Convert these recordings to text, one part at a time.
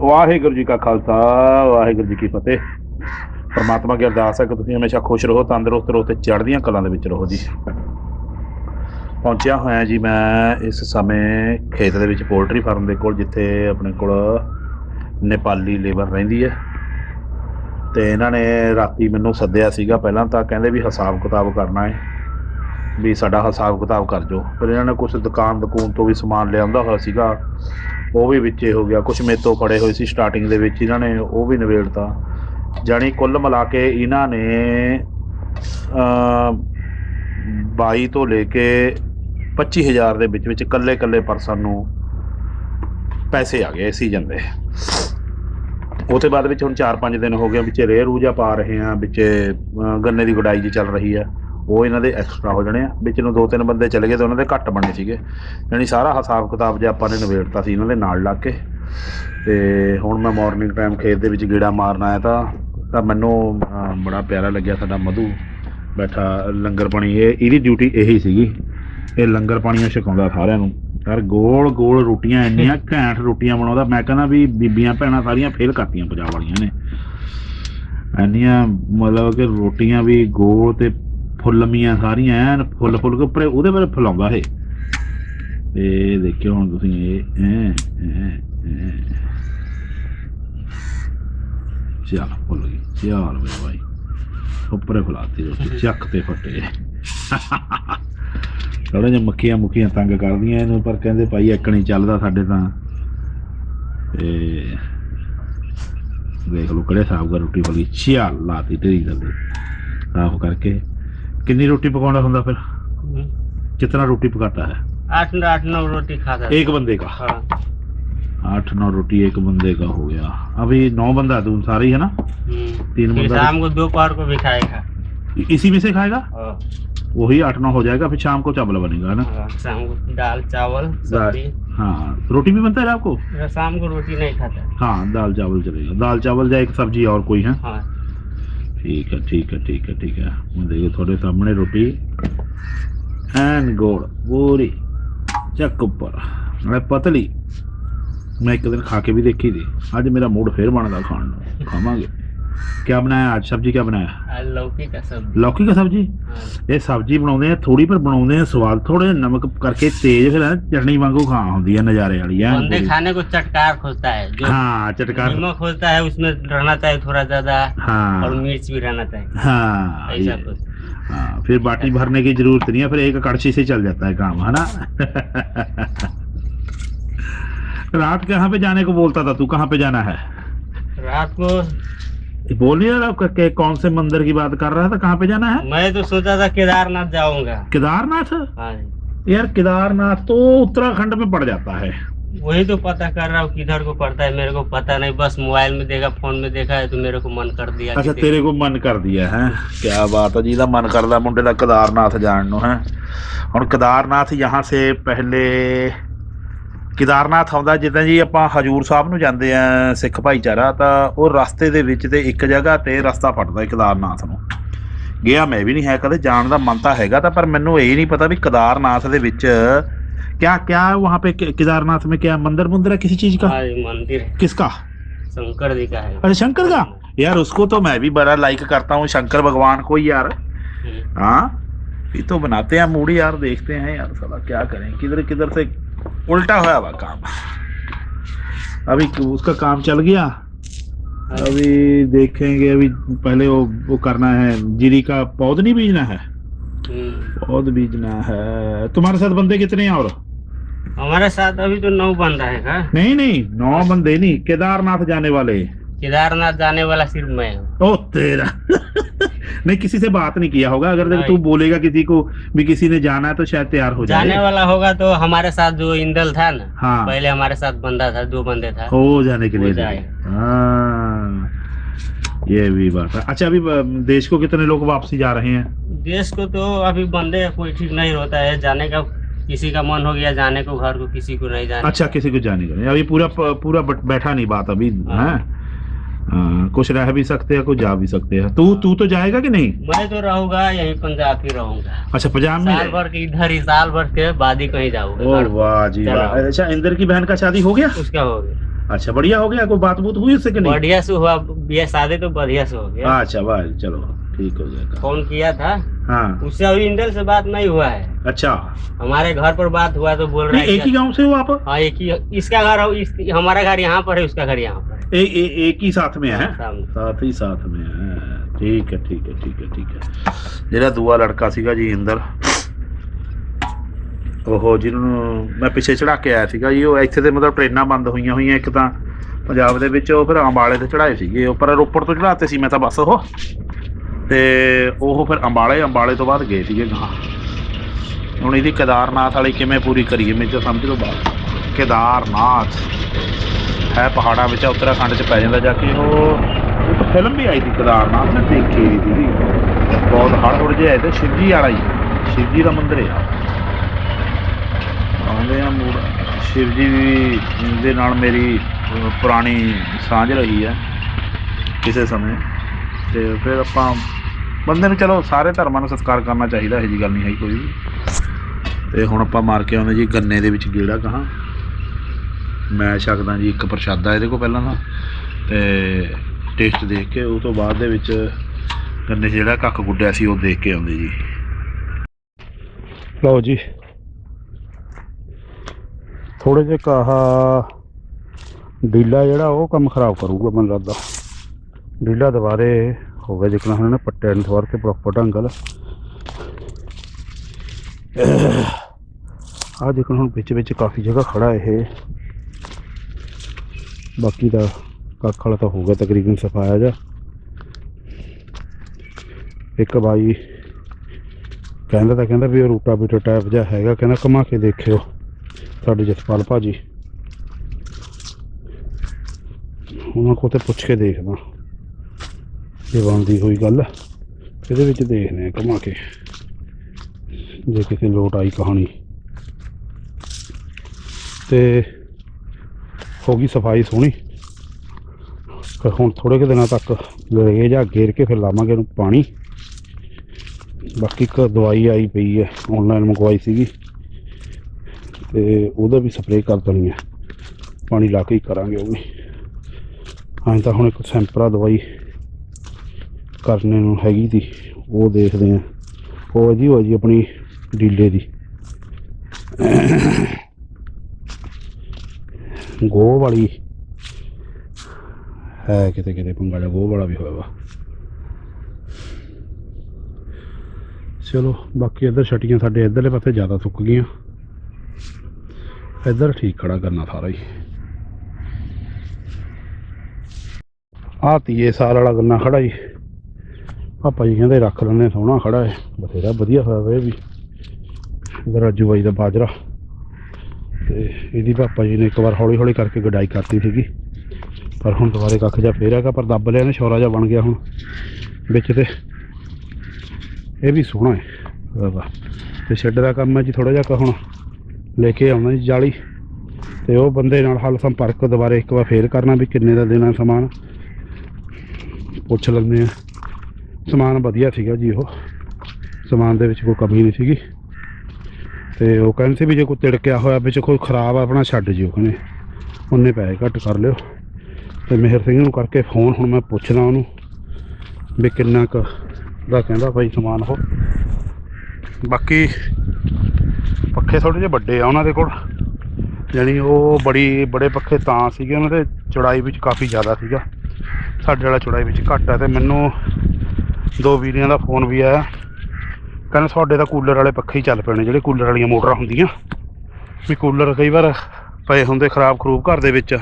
ਵਾਹਿਗੁਰੂ ਜੀ ਕਾ ਖਾਲਸਾ, ਵਾਹਿਗੁਰੂ ਜੀ ਕੀ ਫਤਿਹ। ਪਰਮਾਤਮਾ ਕੀ ਅਰਦਾਸ ਹੈ ਕਿ ਤੁਸੀਂ ਹਮੇਸ਼ਾ ਖੁਸ਼ ਰਹੋ, ਤੰਦਰੁਸਤ ਰਹੋ ਤੇ ਚੜ੍ਹਦੀਆਂ ਕਲਾਂ ਦੇ ਵਿੱਚ ਰਹੋ ਜੀ। ਪਹੁੰਚਿਆ ਹੋਇਆ ਜੀ ਮੈਂ ਇਸ ਸਮੇਂ ਖੇਤ ਦੇ ਵਿੱਚ ਪੋਲਟਰੀ ਫਾਰਮ ਦੇ ਕੋਲ, ਜਿੱਥੇ ਆਪਣੇ ਕੋਲ ਨੇਪਾਲੀ ਲੇਬਰ ਰਹਿੰਦੀ ਹੈ। ਤੇ ਇਹਨਾਂ ਨੇ ਰਾਤੀ ਮੈਨੂੰ ਸੱਦਿਆ ਸੀਗਾ ਪਹਿਲਾਂ ਤਾਂ, ਕਹਿੰਦੇ ਵੀ ਹਿਸਾਬ ਕਿਤਾਬ ਕਰਨਾ ਹੈ। ਵੀ ਸਾਡਾ ਹਿਸਾਬ ਕਿਤਾਬ ਕਰ ਜੋ। ਫਿਰ ਇਹਨਾਂ ਨੇ ਕੁਝ ਦੁਕਾਨ ਦਕੂਨ ਤੋਂ ਵੀ ਸਮਾਨ ਲਿਆਉਂਦਾ ਹੋਇਆ ਸੀਗਾ। ਉਹ ਵੀ ਵਿੱਚੇ ਹੋ ਗਿਆ। ਕੁਝ ਮੇਤੋਂ ਫੜੇ ਹੋਏ ਸੀ ਸਟਾਰਟਿੰਗ ਦੇ ਵਿੱਚ ਇਹਨਾਂ ਨੇ, ਉਹ ਵੀ ਨਿਬੇੜਤਾ। ਜਾਣੀ ਕੁੱਲ ਮਿਲਾ ਕੇ ਇਹਨਾਂ ਨੇ ਅ 22 ਤੋਂ ਲੈ ਕੇ 25000 ਦੇ ਵਿੱਚ ਵਿੱਚ ਕੱਲੇ ਕੱਲੇ ਪਰਸਨ ਨੂੰ ਪੈਸੇ ਆ ਗਏ ਸੀਜ਼ਨ ਦੇ। ਉਹ ਤੋਂ ਬਾਅਦ ਵਿੱਚ ਹੁਣ 4-5 ਦਿਨ ਹੋ ਗਏ। ਵਿੱਚ ਰੇਹ ਰੂਜਾ ਪਾ ਰਹੇ ਆ ਵਿੱਚ ਗੰਨੇ ਦੀ ਗੁਡਾਈ ਜੀ ਚੱਲ ਰਹੀ ਆ। ਉਹ ਇਹਨਾਂ ਦੇ ਐਕਸਟਰਾ ਹੋ ਜਾਣੇ ਆ, ਵਿੱਚ ਨੂੰ ਦੋ ਤਿੰਨ ਬੰਦੇ ਚਲੇ ਗਏ ਤੇ ਉਹਨਾਂ ਦੇ ਘੱਟ ਬਣੇ ਸੀਗੇ। ਯਾਨੀ ਸਾਰਾ ਹਿਸਾਬ ਕਿਤਾਬ ਜੇ ਆਪਾਂ ਨੇ ਨਿਬੇੜਤਾ ਸੀ ਇਹਨਾਂ ਦੇ ਨਾਲ ਲੱਗ ਕੇ। ਤੇ ਹੁਣ ਮੈਂ ਮਾਰਨਿੰਗ ਟਾਈਮ ਖੇਤ ਦੇ ਵਿੱਚ ਗੇੜਾ ਮਾਰਨ ਆਇਆ ਤਾਂ ਤਾਂ ਮੈਨੂੰ ਬੜਾ ਪਿਆਰਾ ਲੱਗਿਆ ਸਾਡਾ ਮਧੂ। ਬੈਠਾ, ਲੰਗਰ ਪਾਣੀ, ਇਹ, ਇਹਦੀ ਡਿਊਟੀ ਇਹੀ ਸੀਗੀ। ਇਹ ਲੰਗਰ ਪਾਣੀਆਂ ਛਕਾਉਂਦਾ ਸਾਰਿਆਂ ਨੂੰ। ਯਾਰ ਗੋਲ ਗੋਲ ਰੋਟੀਆਂ ਇੰਨੀਆਂ ਘੈਂਟ ਰੋਟੀਆਂ ਬਣਾਉਂਦਾ, ਮੈਂ ਕਹਿੰਦਾ ਵੀ ਬੀਬੀਆਂ ਭੈਣਾਂ ਸਾਰੀਆਂ ਫੇਲ ਕਰਤੀਆਂ ਪੰਜਾਬ ਵਾਲੀਆਂ ਨੇ। ਇੰਨੀਆਂ ਮਤਲਬ ਕਿ ਰੋਟੀਆਂ ਵੀ ਗੋਲ ਤੇ ਫੁੱਲਮੀਆਂ ਸਾਰੀਆਂ ਐਨ ਫੁੱਲ ਫੁੱਲ ਕੇ ਉੱਪਰ ਉਹਦੇ ਬਾਰੇ ਫੁਲਾਉਂਦਾ ਇਹ। ਤੇ ਦੇਖਿਓ ਹੁਣ ਤੁਸੀਂ ਇਹ, ਐ ਐ ਐ। ਚੱਲ ਫੁੱਲ ਗਈ, ਚੱਲ ਵੇ ਭਾਈ ਉੱਪਰੇ ਫੁਲਾਤੀ ਰੋਟੀ, ਚੱਕ ਤੇ ਫੱਟੇ। ਥੋੜਾ ਜਿਹਾ ਮੱਖੀਆਂ ਮੁੱਖੀਆਂ ਤੰਗ ਕਰਦੀਆਂ ਇਹਨੂੰ, ਪਰ ਕਹਿੰਦੇ ਭਾਈ ਇੱਕ ਨਹੀਂ ਚੱਲਦਾ ਸਾਡੇ ਤਾਂ। ਤੇ ਦੇਖ ਲਓ ਕਿਹੜੇ ਹਿਸਾਬ ਦਾ ਰੋਟੀ ਫਲੀ ਚੱਲ ਲਾਤੀ ਤੇਰੀ ਗੱਲ ਸਾਫ਼ ਕਰਕੇ ਕਿੰਨੀ ਰੋਟੀ ਪਕਾਉਣਾ ਹੁੰਦਾ ਫਿਰ कितना रोटी पकाता है आठ नौ आठ नौ रोटी खाता था। एक बंदे का हाँ आठ नौ रोटी एक बंदे का हो गया अभी नौ बंदा है तुम सारे ही है ना हम्म। तीन फिर बंदा शाम को दोपहर को भी खाएगा इ- इसी में से खाएगा हाँ, वही आठ नौ हो जाएगा फिर शाम को चावल बनेगा है ना हाँ, शाम को दाल चावल सब्जी हाँ रोटी भी बनता है आपको फिर शाम को रोटी नहीं खाता हाँ दाल चावल चलेगा दाल चावल या एक सब्जी और कोई है हाँ ठीक है ठीक है ठीक है ठीक है ਹੁਣ ਦੇਖੋ ਤੁਹਾਡੇ ਸਾਹਮਣੇ ਰੋਟੀ ਐਨ ਗੋਲ ਪੂਰੀ ਚੱਕ ਉੱਪਰ ਨਾਲੇ ਪਤਲੀ ਮੈਂ ਇੱਕ ਦਿਨ ਖਾ ਕੇ ਵੀ ਦੇਖੀ ਸੀ ਅੱਜ ਮੇਰਾ ਮੂਡ ਫੇਰ ਬਣਦਾ ਖਾਣ ਨੂੰ ਖਾਵਾਂਗੇ क्या बनाया आज सब्जी क्या बनाया आज लौकी का सब्जी लौकी का सब्जी हाँ, ਇਹ ਸਬਜ਼ੀ ਬਣਾਉਂਦੇ ਆ ਥੋੜੀ ਪਰ ਬਣਾਉਂਦੇ ਆ ਸਵਾਦ ਥੋੜੇ ਨਮਕ ਕਰਕੇ ਤੇਜ਼ ਫਿਰ ਐਨ ਚਟਣੀ ਵਾਂਗੂ ਖਾ ਹੁੰਦੀ ਆ ਨਜ਼ਾਰੇ ਵਾਲੀ ਐਨ बंदे ਪੂਰੀ। खाने को चटकार खोजता है जो ਹਾਂ ਚਟਕਾਰ नमक होता है उसमें रहना चाहिए थोड़ा ज्यादा और हाँ मिर्च भी रहना चाहिए हाँ ऐसा ये- कुछ हाँ फिर बाटी भरने की जरूरत नहीं है फिर एक कड़छी से चल जाता है काम है ना रात कहाँ पे जाने को बोलता था तू कहाँ पे जाना है रात को बोलिए आप के कौन से मंदिर की बात कर रहा था कहाँ पे जाना है मैं तो सोचा था केदारनाथ जाऊंगा केदारनाथ यार केदारनाथ तो उत्तराखंड में पड़ जाता है वही तो पता कर रहा हूँ किधर को पड़ता है मेरे को पता नहीं बस मोबाइल में देखा फोन में देखा है तो मेरे को मन कर दिया अच्छा तेरे को मन कर दिया है क्या बात है जी का मन करता मुंडे का केदारनाथ जान है और केदारनाथ यहाँ से पहले ਕੇਦਾਰਨਾਥ ਆਉਂਦਾ ਜਿੱਦਾਂ ਜੀ ਆਪਾਂ ਹਜੂਰ ਸਾਹਿਬ ਨੂੰ ਜਾਂਦੇ ਆ ਸਿੱਖ ਭਾਈਚਾਰਾ ਤਾਂ ਉਹ ਰਸਤੇ ਦੇ ਵਿੱਚ ਤੇ ਇੱਕ ਜਗ੍ਹਾ ਤੇ ਰਸਤਾ ਪੜਦਾ ਕੇਦਾਰਨਾਥ ਨੂੰ ਗਿਆ ਮੈਂ ਵੀ ਨਹੀਂ ਹੈ ਕਦੇ ਜਾਣ ਦਾ ਮਨ ਤਾਂ ਹੈਗਾ ਤਾਂ ਪਰ ਮੈਨੂੰ ਇਹ ਨਹੀਂ ਪਤਾ ਵੀ ਕੇਦਾਰਨਾਥ ਦੇ ਵਿੱਚ क्या क्या वहाँ पे के- केदारनाथ में क्या मंदिर मुंदिर है किसी चीज का हाँ ये मंदिर है किसका शंकर जी का है अरे शंकर का यार उसको तो मैं भी बड़ा लाइक करता हूँ शंकर भगवान को ही यार हम्म। हाँ ये तो बनाते हैं मूड यार देखते हैं यार साला क्या करें किधर किधर से उल्टा हुआ हुआ काम। अभी उसका काम चल गया। अभी देखेंगे अभी पहले वो वो करना है। जीरी का पौध नहीं बीजना है? हम्म। पौध बीजना है। तुम्हारे साथ बंदे कितने हैं और? हमारे साथ अभी तो नौ बंदा है का। नहीं नहीं नौ बंदे नहीं केदारनाथ जाने वाले। केदारनाथ जाने वाला सिर्फ़ मैं हूँ। ओ तेरा। नहीं किसी से बात नहीं किया होगा। अगर तू बोलेगा किसी को भी किसी ने जाना है तो शायद तैयार हो जाए जाने वाला होगा तो हमारे साथ जो इंदल था ना हाँ। पहले हमारे साथ बंदा था दो बंदे था। हो जाने के लिए। हाँ ये भी बात है। अच्छा अभी देश को कितने लोग वापसी जा रहे हैं? देश को तो अभी बंदे कोई ठीक नहीं होता है। जाने का किसी का मन हो गया जाने को घर को किसी को नहीं जाने। अच्छा किसी को जाने का अभी पूरा पूरा बैठा नहीं बात अभी हाँ। है कुछ रह भी सकते हैं कुछ जा भी सकते हैं। तू तू तो जाएगा कि नहीं? मैं तो रहूँगा यही पंजाब ही रहूँगा। अच्छा पंजाब में? साल भर के इधर ही साल भर के बाद ही कहीं जाऊँगा। वाह जी वाह। अच्छा इंदर की बहन का शादी हो गया? उसका हो गया। अच्छा बढ़िया हो गया कोई बात बूत हुई उससे कि नहीं? बढ़िया से हुआ बिया शादी तो बढ़िया से हो गया। अच्छा वाह चलो ठीक हो गया। फ़ोन किया था। हाँ। उससे अभी इंडल से बात नहीं हुआ है। अच्छा। हमारे घर पर बात हुआ तो बोल रहा है एक ही गाँव से हो आप? हाँ एक ही इसका घर इस, हमारा घर यहाँ पर है उसका घर यहाँ पर। ए, ए, एक ही साथ में है सामने। ਸਾਥ ਹੀ ਸਾਥ में है ਠੀਕ ਹੈ ਠੀਕ ਹੈ ਠੀਕ ਹੈ ਠੀਕ ਹੈ ਜਿਹੜਾ ਦੂਆ ਲੜਕਾ ਸੀਗਾ ਜੀ ਇੰਦਰ ਉਹ ਜਿਹਨੂੰ ਮੈਂ ਪਿੱਛੇ ਚੜਾ ਕੇ ਆਇਆ ਸੀਗਾ ਜੀ ਉਹ ਇੱਥੇ ਤੇ ਮਤਲਬ ਟ੍ਰੇਨਾਂ ਬੰਦ ਹੋਈਆਂ ਹੋਈਆਂ ਇੱਕ ਤਾਂ ਪੰਜਾਬ ਦੇ ਵਿੱਚ ਉਹ ਫਿਰ ਅੰਬਾਲੇ ਤੇ ਚੜਾਏ ਸੀਗੇ ਉਹ ਪਰ ਰੋਪੜ ਤੋਂ ਚੜਾਤੇ ਸੀ ਮੈਂ ਤਾਂ ਬੱਸ ਉਹ ਤੇ ਉਹ ਫਿਰ ਅੰਬਾਲੇ ਅੰਬਾਲੇ ਤੋਂ ਬਾਅਦ ਗਏ ਸੀਗੇ ਗਾਂ ਹੁਣ ਇਹਦੀ ਕੇਦਾਰਨਾਥ ਵਾਲੀ ਕਿਵੇਂ ਪੂਰੀ ਕਰੀਏ ਮੈਨੂੰ ਤਾਂ ਸਮਝ ਲਓ ਬਾਤ ਕੇਦਾਰਨਾਥ ਹੈ ਪਹਾੜਾਂ ਵਿੱਚ ਆ, ਉੱਤਰਾਖੰਡ 'ਚ ਪੈ ਜਾਂਦਾ ਜਾ ਕੇ ਉਹ। ਇੱਕ ਫਿਲਮ ਵੀ ਆਈ ਸੀ ਕੇਦਾਰਨਾਥ ਮੈਂ ਦੇਖੀ ਵੀ ਸੀਗੀ। ਬਹੁਤ ਹੜ ਹੁੜ ਜਿਹਾ ਹੈ ਤੇ ਸ਼ਿਵਜੀ ਵਾਲਾ ਹੀ। ਸ਼ਿਵਜੀ ਦਾ ਮੰਦਿਰ ਆ। ਆਉਂਦੇ ਆ ਮੂੜ ਸ਼ਿਵਜੀ ਵੀ ਦੇ ਨਾਲ ਮੇਰੀ ਪੁਰਾਣੀ ਸਾਂਝ ਰਹੀ ਹੈ ਕਿਸੇ ਸਮੇਂ। ਤੇ ਫਿਰ ਆਪਾਂ ਬੰਦੇ ਨੂੰ ਚਲੋ ਸਾਰੇ ਧਰਮਾਂ ਨੂੰ ਸਤਿਕਾਰ ਕਰਨਾ ਚਾਹੀਦਾ ਇਹੋ ਜੀ ਗੱਲ ਨਹੀਂ ਹੈ ਕੋਈ ਵੀ। ਤੇ ਹੁਣ ਆਪਾਂ ਮਾਰ ਕੇ ਆਉਂਦੇ ਜੀ ਗੰਨੇ ਦੇ ਵਿੱਚ ਗੇੜਾ ਕਹਾਂ। ਮੈਂ ਛਕਦਾ ਜੀ ਇੱਕ ਪ੍ਰਸ਼ਾਦਾ ਇਹਦੇ ਕੋਲ ਪਹਿਲਾਂ ਦਾ ਤੇ ਟੇਸਟ ਦੇਖ ਕੇ ਉਹ ਤੋਂ ਬਾਅਦ ਦੇ ਵਿੱਚ ਗੰਨੇ ਜਿਹੜਾ ਕੱਖ ਗੁੱਡਿਆ ਸੀ ਉਹ ਦੇਖ ਕੇ ਆਉਂਦੇ ਜੀ। ਲਓ ਜੀ। ਥੋੜੇ ਜਿਹਾ ਕਾਹਾ ਡੀਲਾ ਜਿਹੜਾ ਉਹ ਕੰਮ ਖਰਾਬ ਕਰੂਗਾ ਮੈਨੂੰ ਲੱਗਦਾ। ਡੀਲਾ ਦੁਬਾਰੇ ਹੋ ਗਿਆ ਜਿਕਣਾ ਹੁਣ ਨੇ ਪੱਟਿਆਂ ਨੂੰ ਸਵਾਰ ਕੇ ਪ੍ਰੋਪਰ ਢੰਗ ਨਾਲ। ਆ ਜਿਕਣ ਹੁਣ ਵਿੱਚ ਵਿੱਚ ਕਾਫੀ ਜਗ੍ਹਾ ਖੜਾ ਇਹ। ਬਾਕੀ ਦਾ ਕੱਖ ਵਾਲਾ ਤਾਂ ਹੋ ਗਿਆ ਤਕਰੀਬਨ ਸਫਾਇਆ ਜਾ ਇੱਕ ਬਾਈ ਕਹਿੰਦਾ ਤਾਂ ਕਹਿੰਦਾ ਵੀ ਉਹ ਰੂਟਾ ਬੀਟਰ ਟਾਈਪ ਜਿਹਾ ਹੈਗਾ, ਕਹਿੰਦਾ ਕਮਾ ਕੇ ਦੇਖਿਓ ਸਾਡੇ ਜਸਪਾਲ ਭਾਜੀ। ਉਹਨਾਂ ਕੋਲ ਤੇ ਪੁੱਛ ਕੇ ਦੇਖਦਾ। ਜੇ ਬਣਦੀ ਹੋਈ ਗੱਲ, ਇਹਦੇ ਵਿੱਚ ਦੇਖਦੇ ਆ ਕਮਾ ਕੇ, ਜੇ ਕਿਸੇ ਲੋਟ ਆਈ ਕਹਾਣੀ। ਤੇ ਹੋ ਗਈ ਸਫ਼ਾਈ ਸੋਹਣੀ ਫਿਰ ਹੁਣ ਥੋੜੇ ਕੁ ਦਿਨਾਂ ਤੱਕ ਲਗੇ ਜਾ ਗੇਰ ਕੇ ਫਿਰ ਲਾਵਾਂਗੇ ਇਹਨੂੰ ਪਾਣੀ। ਬਾਕੀ ਇੱਕ ਦਵਾਈ ਆਈ ਪਈ ਹੈ ਆਨਲਾਈਨ ਮੰਗਵਾਈ ਸੀਗੀ। ਤੇ ਉਹਦਾ ਵੀ ਸਪਰੇਅ ਕਰ ਦੇਣੀ ਹੈ। ਪਾਣੀ ਲਾ ਕੇ ਹੀ ਕਰਾਂਗੇ ਉਹ ਵੀ। ਹਾਂ ਤਾਂ ਹੁਣ ਇੱਕ ਸੈਂਪਰਾ ਦਵਾਈ ਕਰਨੇ ਨੂੰ ਹੈਗੀ ਤੀ ਉਹ ਦੇਖਦੇ ਆ ਉਹ ਜੀ ਉਹ ਜੀ ਆਪਣੀ ਡੀਲੇ ਦੀ। ਗੋਹ ਵਾਲੀ। ਹੈ ਕਿਤੇ ਕਿਤੇ ਪੰਗਾ ਜਿਹਾ ਗੋਹ ਵਾਲਾ ਵੀ ਹੋਇਆ ਵਾ। ਚਲੋ, ਬਾਕੀ ਇੱਧਰ ਛਟੀਆਂ ਸਾਡੇ ਇੱਧਰਲੇ ਪਾਸੇ ਜ਼ਿਆਦਾ ਸੁੱਕ ਗਈਆਂ। ਇੱਧਰ ਠੀਕ ਖੜਾ ਕਰਨਾ ਸਾਰਾ ਹੀ। ਆ ਤੀਏ ਸਾਲ ਵਾਲਾ ਗੰਨਾ ਖੜਾ ਜੀ। ਪਾਪਾ ਜੀ ਕਹਿੰਦੇ ਰੱਖ ਲੈਂਦੇ ਸੋਹਣਾ ਖੜਾ ਹੈ ਬਥੇਰਾ ਵਧੀਆ ਹੋਇਆ ਵਾ ਇਹ ਵੀ। ਇਧਰ ਰਾਜੂ ਬਾਈ ਦਾ ਬਾਜਰਾ। ਤੇ ਇਹਦੀ ਪਾਪਾ ਜੀ ਨੇ ਇੱਕ ਵਾਰ ਹੌਲੀ ਹੌਲੀ ਕਰਕੇ ਗਡਾਈ ਕਰਤੀ ਸੀਗੀ। ਪਰ ਹੁਣ ਦੁਬਾਰੇ ਕੱਖ ਜਾ ਫੇਰ ਹੈਗਾ, ਪਰ ਦੱਬ ਲਿਆ ਨੇ, ਸ਼ੌਰਾ ਜਾ ਬਣ ਗਿਆ ਹੁਣ। ਵਿੱਚ ਤੇ ਇਹ ਵੀ ਸੋਹਣਾ ਹੈ। ਵਾਹ ਵਾਹ ਤੇ ਸ਼ੈੱਡ ਦਾ ਕੰਮ ਹੈ ਜੀ ਥੋੜਾ ਜਿਹਾ ਕੁ ਹੁਣ ਲੈ ਕੇ ਆਉਣਾ ਜੀ ਜਾਲੀ। ਤੇ ਉਹ ਬੰਦੇ ਨਾਲ ਹਾਲ ਸੰਪਰਕ ਦੁਬਾਰੇ ਇੱਕ ਵਾਰ ਫੇਰ ਕਰਨਾ ਵੀ ਕਿੰਨੇ ਦਾ ਦੇਣਾ ਸਮਾਨ। ਪੁੱਛ ਲੈਂਦੇ ਆ ਸਮਾਨ ਵਧੀਆ ਸੀਗਾ ਜੀ ਉਹ। ਸਮਾਨ ਦੇ ਵਿੱਚ ਕੋਈ ਕਮੀ ਨਹੀਂ ਸੀਗੀ। ਤੇ ਉਹ ਕਹਿੰਦੇ ਸੀ ਵੀ ਜੇ ਕੋਈ ਤਿੜਕਿਆ ਹੋਇਆ ਵਿੱਚ ਕੋਈ ਖਰਾਬ ਆ, ਆਪਣਾ ਛੱਡ ਜਿਓ ਕਹਿੰਦੇ। ਉਹਨੇ ਪੈਸੇ ਘੱਟ ਕਰ ਲਿਓ ਤੇ ਮਿਹਰ ਸਿੰਘ ਨੂੰ ਕਰਕੇ ਫੋਨ ਹੁਣ ਮੈਂ ਪੁੱਛਦਾ ਉਹਨੂੰ ਵੀ ਕਿੰਨਾ ਕੁ ਦਾ ਕਹਿੰਦਾ ਭਾਈ ਸਮਾਨ ਉਹ। ਬਾਕੀ ਪੱਖੇ ਥੋੜੇ ਜਿਹੇ ਵੱਡੇ ਆ ਉਹਨਾਂ ਦੇ ਕੋਲ। ਯਾਨੀ ਉਹ ਬੜੀ, ਬੜੇ ਪੱਖੇ ਤਾਂ ਸੀਗੇ ਉਹਨਾਂ ਦੇ, ਚੌੜਾਈ ਵਿੱਚ ਕਾਫੀ ਜ਼ਿਆਦਾ ਸੀਗਾ। ਸਾਡੇ ਵਾਲਾ ਚੌੜਾਈ ਵਿੱਚ ਘੱਟ ਹੈ ਤੇ ਮੈਨੂੰ ਦੋ ਵੀਰਿਆਂ ਦਾ ਫੋਨ ਵੀ ਆਇਆ। ਕਹਿੰਦੇ ਤੁਹਾਡੇ ਤਾਂ ਕੂਲਰ ਵਾਲੇ ਪੱਖੇ ਹੀ ਚੱਲ ਪਏ ਨੇ ਜਿਹੜੇ ਕੂਲਰ ਵਾਲੀਆਂ ਮੋਟਰਾਂ ਹੁੰਦੀਆਂ। ਵੀ ਕੂਲਰ ਕਈ ਵਾਰ ਪਏ ਹੁੰਦੇ ਖਰਾਬ ਖਰੂਬ ਘਰ ਦੇ ਵਿੱਚ।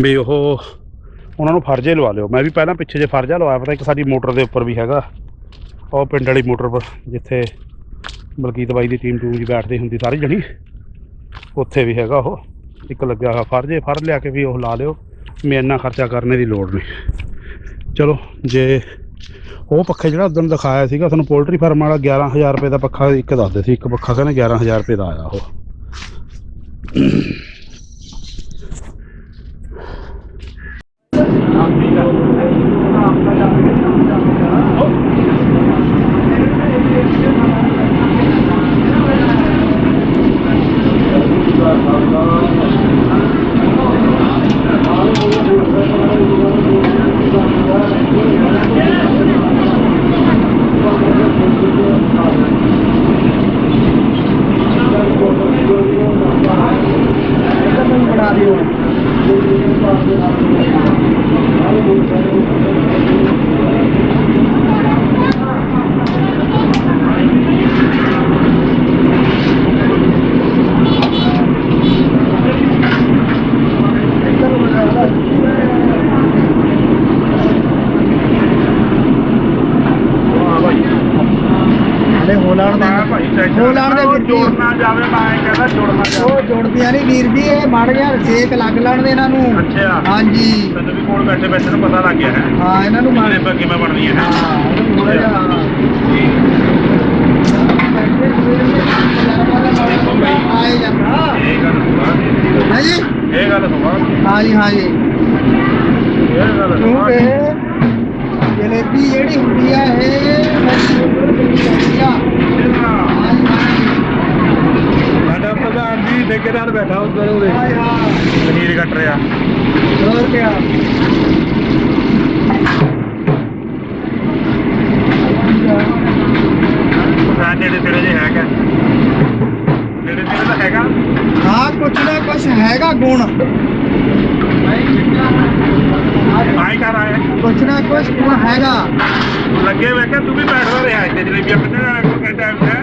ਵੀ ਉਹ ਉਹਨਾਂ ਨੂੰ ਫਰਜੇ ਲਵਾ ਲਿਓ। ਮੈਂ ਵੀ ਪਹਿਲਾਂ ਪਿੱਛੇ ਜੇ ਫਰਜਾ ਲਵਾਇਆ, ਪਤਾ ਇੱਕ ਸਾਡੀ ਮੋਟਰ ਦੇ ਉੱਪਰ ਵੀ ਹੈਗਾ। ਉਹ ਪਿੰਡ ਵਾਲੀ ਮੋਟਰ ਪਰ, ਜਿੱਥੇ ਬਲਕੀਤ ਬਾਈ ਦੀ ਟੀਮ ਟੂਮ ਜੀ ਬੈਠਦੀ ਹੁੰਦੀ ਸਾਰੀ ਜਣੀ, ਉੱਥੇ ਵੀ ਹੈਗਾ ਉਹ। ਇੱਕ ਲੱਗਿਆ ਹੋਇਆ ਫਰਜੇ ਫੜ ਲਿਆ ਕੇ ਵੀ ਉਹ ਲਾ ਲਿਓ। ਮੈਂ ਇੰਨਾ ਖਰਚਾ ਕਰਨੇ ਦੀ ਲੋੜ ਨਹੀਂ। ਚਲੋ, ਜੇ ਉਹ ਪੱਖੇ ਜਿਹੜਾ ਉਦੋਂ ਦਿਖਾਇਆ ਸੀਗਾ, ਤੁਹਾਨੂੰ ਪੋਲਟਰੀ ਫਾਰਮ ਵਾਲਾ 11000 ਰੁਪਏ ਦਾ ਪੱਖਾ ਇੱਕ ਦੱਸਦੇ ਸੀ, ਇੱਕ ਪੱਖਾ ਕਹਿੰਦੇ 11000 ਰੁਪਏ ਦਾ ਆਇਆ ਉਹ। ਨਹੀਂ ਵੀਰ ਜੀ ਇਹ ਮੜ ਗਿਆ ਸੇਕ ਲੱਗ ਲੈਣ ਦੇ ਇਹਨਾਂ ਨੂੰ। ਅੱਛਾ। ਹਾਂਜੀ। ਤੈਨੂੰ ਵੀ ਕੋਲ ਬੈਠੇ ਬੈਠੇ ਨੂੰ ਪਤਾ ਲੱਗ ਗਿਆ ਹੈ। ਹਾਂ ਇਹਨਾਂ ਨੂੰ ਮਾਰ ਜਲੇਬਾ ਕਿਵੇਂ ਬਣਦੀਆਂ ਹੈ। ਹਾਂ ਇਹਨੂੰ ਥੋੜ੍ਹਾ ਜਿਹਾ ਆਏ ਜਾਂਦਾ ਇਹ ਗੱਲ ਸੁਣਾ ਹੈ। ਜੀ ਇਹ ਗੱਲ ਸੁਣਾ। ਹਾਂ ਜੀ ਹਾਂ ਜੀ ਇਹ ਗੱਲ ਸੁਣਾ। ਕਿਉਂਕਿ ਜਲੇਬੀ ਜਿਹੜੀ ਹੁੰਦੀ ਆ ਇਹ ਹੁੰਦੀ ਆ। ਜੀ ਠੇਕੇਦਾਰ ਬੈਠਾ ਉੱਧਰ ਉਹਦੇ ਪਨੀਰ ਕੱਟ ਰਿਹਾ। ਹੋਰ ਕਿਆ? ਤਾਂ ਨੇੜੇ ਤੇੜੇ ਜੇ ਹੈਗਾ। ਨੇੜੇ ਤੇੜੇ ਤਾਂ ਹੈਗਾ। ਹਾਂ ਕੁਛ ਨਾ ਕੁਛ ਹੈਗਾ ਗੁਣ। ਆਈ ਕਰ ਆਇਆ ਕੁਛ ਨਾ ਕੁਛ ਗੁਣ ਹੈਗਾ। ਲੱਗੇ ਵੇ ਕਿ ਤੂੰ ਵੀ ਬੈਠਦਾ ਰਿਹਾ ਇੱਥੇ ਜਲੇਬੀਆਂ ਕੱਢਣ ਵਾਲਾ ਕੋਈ ਟਾਈਮ ਹੈ?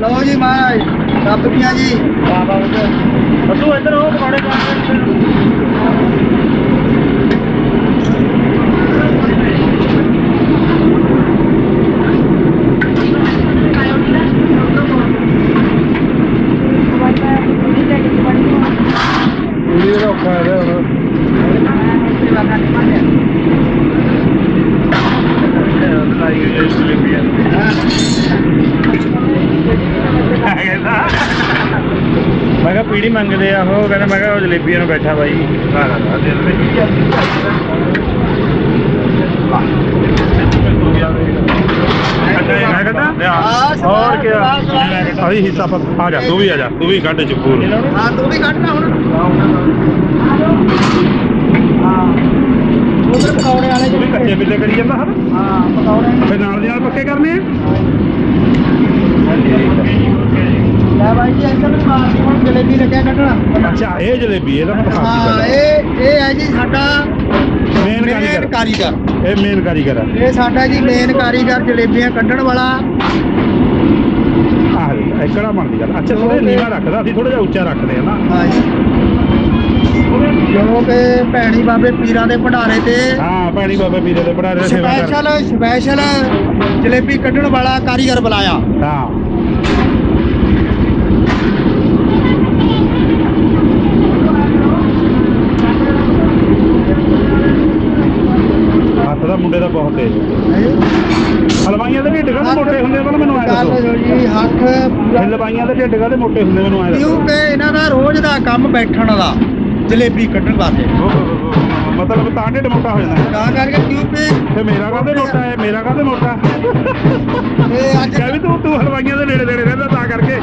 ਲਓ ਜੀ ਮਹਾਰਾਜ ਰੱਬ ਦੀਆਂ ਜੀ। ਅਸੂ ਇੱਧਰ ਉਹ ਪਕੌੜੇ ਪਾ ਇਹ ਦਾ ਔਖਾ ਹੈ ਹੁਣ ਲਾਈ ਹੋਈ ਹੈ ਜਲੇਬੀਆਂ ਮੈਂ ਕਿਹਾ ਪੀੜੀ ਮੰਗਦੇ ਆ ਉਹ ਕਹਿੰਦਾ ਮੈਂ ਜਲੇਬੀਆਂ ਨੂੰ ਬੈਠਾ ਬਾਈ ਨਾ ਨਾ ਨਾ ਦੇ ਦੇ ਮੈਂ ਕਹਿੰਦਾ ਹੋਰ ਕੀ ਆਹੀ ਹਿੱਸਾ ਪਰ ਆ ਜਾ ਤੂੰ ਵੀ ਆ ਜਾ ਤੂੰ ਵੀ ਕੱਢ ਚੁੱਕੂਰ ਹਾਂ ਤੂੰ ਵੀ ਕੱਢਣਾ ਹੁਣ। ਹਾਂ। ਉਧਰ ਪਕੌੜੇ ਵਾਲੇ ਵੀ ਕੱਚੇ ਬਿੱਲੇ ਕਰੀ ਜਾਂਦਾ ਹਾਂ ਹਾਂ ਪਕੌੜੇ। ਫਿਰ ਨਾਲ ਦੀ ਨਾਲ ਪੱਕੇ ਕਰਨੇ ਆ? ਲੈ ਬਾਈ ਜੀ ਇੱਧਰ ਨੂੰ ਮਾਰ ਕੇ ਹੁਣ ਜਲੇਬੀ ਲੱਗਿਆ ਕੱਢਣਾ। ਅੱਛਾ ਇਹ ਜਲੇਬੀ ਇਹਦਾ ਮੈਂ ਦਿਖਾ ਹਾਂ ਇਹ ਇਹ ਹੈ ਜੀ ਸਾਡਾ ਮੇਨ ਮੇਨ ਕਾਰੀਗਰ। ਕਾਰੀਗਰ। ਇਹ ਮੇਨ ਕਾਰੀਗਰ ਆ। ਇਹ ਸਾਡਾ ਜੀ ਮੇਨ ਕਾਰੀਗਰ ਜਲੇਬੀਆਂ ਕੱਢਣ ਵਾਲਾ। ਆਹ ਇਹ ਕਿਹੜਾ ਬਣਦੀ ਗੱਲ? ਅੱਛਾ ਥੋੜੇ ਨੀਵਾ ਰੱਖਦਾ ਅਸੀਂ ਥੋੜਾ ਜਿਹਾ ਉੱਚਾ ਰੱਖਦੇ ਆ ਨਾ। ਹਾਂ ਜੀ। ਜੋ ਕਿ ਭੈਣੀ ਬਾਬੇ ਪੀਰਾਂ ਦੇ ਭੰਡਾਰੇ ਤੇ ਹਾਂ ਭੈਣੀ ਬਾਬੇ ਪੀਰੇ ਦੇ ਪੜਾਰੇ ਸੇਵਾ ਕਰ ਸਪੈਸ਼ਲ ਸਪੈਸ਼ਲ ਜਲੇਬੀ ਕੱਢਣ ਵਾਲਾ ਕਾਰੀਗਰ ਬੁਲਾਇਆ। ਹਾਂ। ਮੁੰਡੇ ਦਾ ਬਹੁਤ ਤੇਜ਼। ਹਲਵਾਈਆਂ ਦੇ ਢਿੱਡ ਕਾਹਦੇ ਮੋਟੇ ਹੁੰਦੇ ਆ ਪਹਿਲਾਂ ਮੈਨੂੰ ਐਂ ਦੱਸੋ। ਜੀ ਹੱਥ ਪੂਰਾ ਹਲਵਾਈਆਂ ਦੇ ਢਿੱਡ ਕਾਹਦੇ ਮੋਟੇ ਹੁੰਦੇ ਮੈਨੂੰ ਐਂ ਦੱਸੋ। ਕਿਉਂਕਿ ਇਹਨਾਂ ਦਾ ਰੋਜ਼ ਦਾ ਕੰਮ ਬੈਠਣ ਦਾ ਜਲੇਬੀ ਕੱਢਣ ਵਾਸਤੇ। ਮਤਲਬ ਤਾਂ ਢਿੱਡ ਮੋਟਾ ਹੋ ਜਾਂਦਾ। ਤਾਂ ਕਰਕੇ ਕਿਉਂਕਿ ਤੇ ਮੇਰਾ ਕਾਹਦੇ ਮੋਟਾ ਹੈ? ਮੇਰਾ ਕਾਹਦੇ ਮੋਟਾ? ਇਹ ਅੱਜ ਕਹਿ ਵੀ ਤੂੰ ਤੂੰ ਹਲਵਾਈਆਂ ਦੇ ਨੇੜੇ ਨੇੜੇ ਰਹਿੰਦਾ ਤਾਂ ਕਰਕੇ।